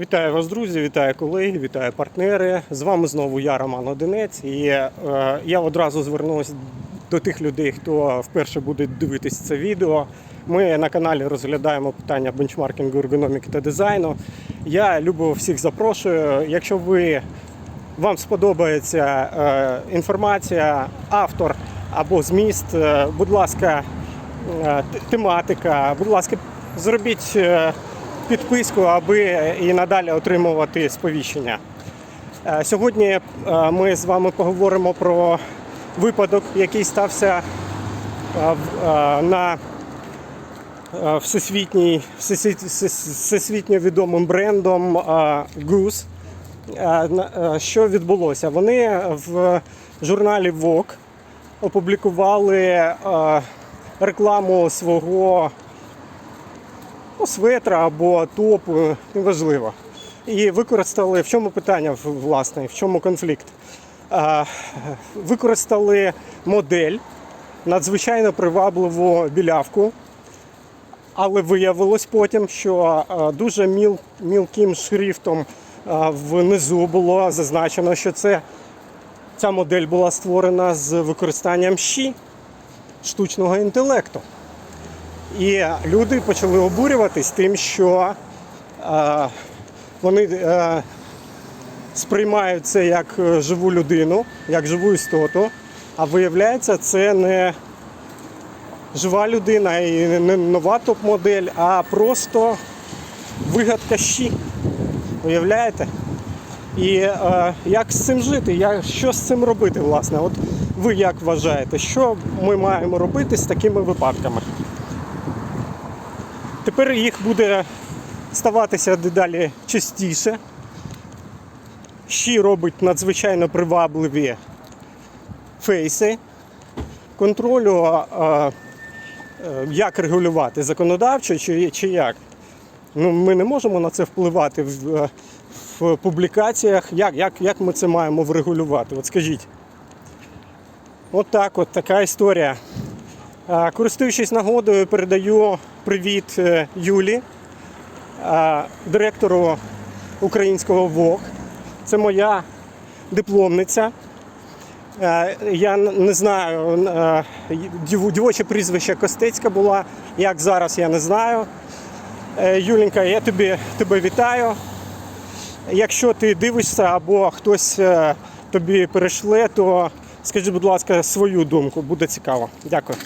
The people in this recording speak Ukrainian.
Вітаю вас, друзі, вітаю колеги, вітаю партнери. З вами знову я, Роман Одинець. І е, я одразу звернусь до тих людей, хто вперше буде дивитись це відео. Ми на каналі розглядаємо питання бенчмаркінгу, ергономіки та дизайну. Я любо всіх запрошую. Якщо ви вам сподобається е, інформація, автор або зміст, е, будь ласка, е, тематика, будь ласка, зробіть е, підписку, аби і надалі отримувати сповіщення. Е, Сьогодні е, ми з вами поговоримо про випадок, який стався е, на всесвітній, всесвітньо відомим брендом Goose. Що відбулося? Вони в журналі Vogue опублікували рекламу свого ну, светра або топу, неважливо. І використали в чому питання власне, в чому конфлікт? Е, Використали модель надзвичайно привабливу білявку, але виявилось потім, що е, дуже міл, мілким шрифтом е, внизу було зазначено, що це, ця модель була створена з використанням щі штучного інтелекту. І люди почали обурюватись тим, що е, вони е, сприймають це як е, живу людину, як живу істоту, а виявляється, це не жива людина і не нова топ-модель, а просто вигадка щі. Уявляєте? І е, як з цим жити? Я, що з цим робити, власне? От ви як вважаєте, що ми маємо робити з такими випадками? Тепер їх буде ставатися дедалі частіше. Щі робить надзвичайно привабливі фейси. Контролю, е, е, як регулювати законодавчо чи, чи як. Ну, ми не можемо на це впливати в, е, в публікаціях. Як, як, як ми це маємо врегулювати? От скажіть. От так, от така історія. Користуючись нагодою, передаю привіт е, Юлі, директору українського ВОК. Це моя дипломниця. Е, Я не знаю, е, дівоче прізвище Костецька була. Як зараз, я не знаю. Е, я тобі, тебе вітаю. Якщо ти дивишся або хтось тобі перейшле, то скажи, будь ласка, свою думку, буде цікаво. Дякую.